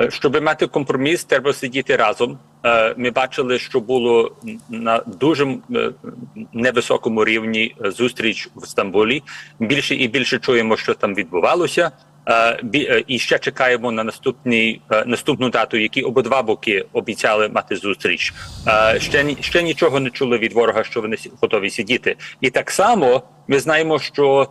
Е, Щоб мати компроміс, треба сидіти разом. Е, Ми бачили, що було на дуже е, невисокому рівні зустріч в Стамбулі. Більше і більше чуємо, що там відбувалося. І ще чекаємо на наступний е, наступну дату, які обидва боки обіцяли мати зустріч. Ще ще нічого не чули від ворога, що вони готові сидіти. І так само ми знаємо, що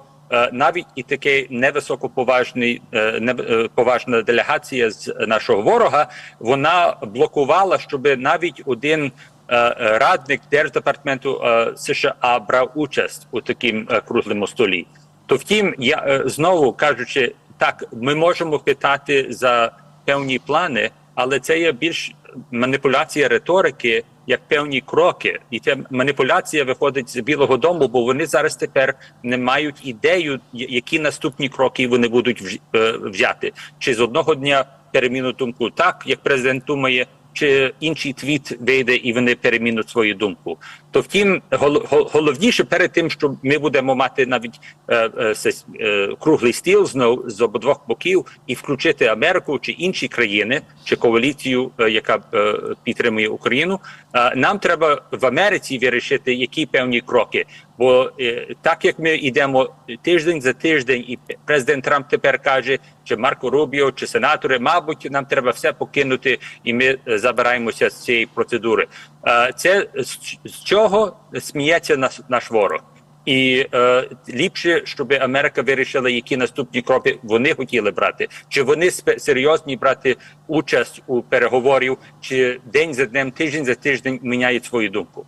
навіть і таке невисокоповажний е, е, поважна делегація з нашого ворога вона блокувала, щоб навіть один е, е, радник держдепартаменту е, США брав участь у таким е, круглому столі. То втім, я е, знову кажучи, так ми можемо питати за певні плани, але це є більш маніпуляція риторики як певні кроки, і ця маніпуляція виходить з Білого Дому, бо вони зараз тепер не мають ідею, які наступні кроки вони будуть е, взяти. Чи з одного дня переміну думку так, як президент думає, чи інший твіт вийде і вони перемінуть свою думку. То втім, гол- гол- головніше перед тим, що ми будемо мати навіть е, е, е, круглий стіл знов з обидвох боків і включити Америку чи інші країни, чи коаліцію, е, яка е, підтримує Україну. е, нам треба в Америці вирішити, які певні кроки. Бо так як ми йдемо тиждень за тиждень, і президент Трамп тепер каже, чи Марко Рубіо, чи сенатори, мабуть, нам треба все покинути, і ми забираємося з цієї процедури. Це з, чого сміється наш, наш ворог. І ліпше, щоб Америка вирішила, які наступні кроки вони хотіли брати, чи вони серйозні брати участь у переговорів, чи день за днем, тиждень за тиждень міняють свою думку.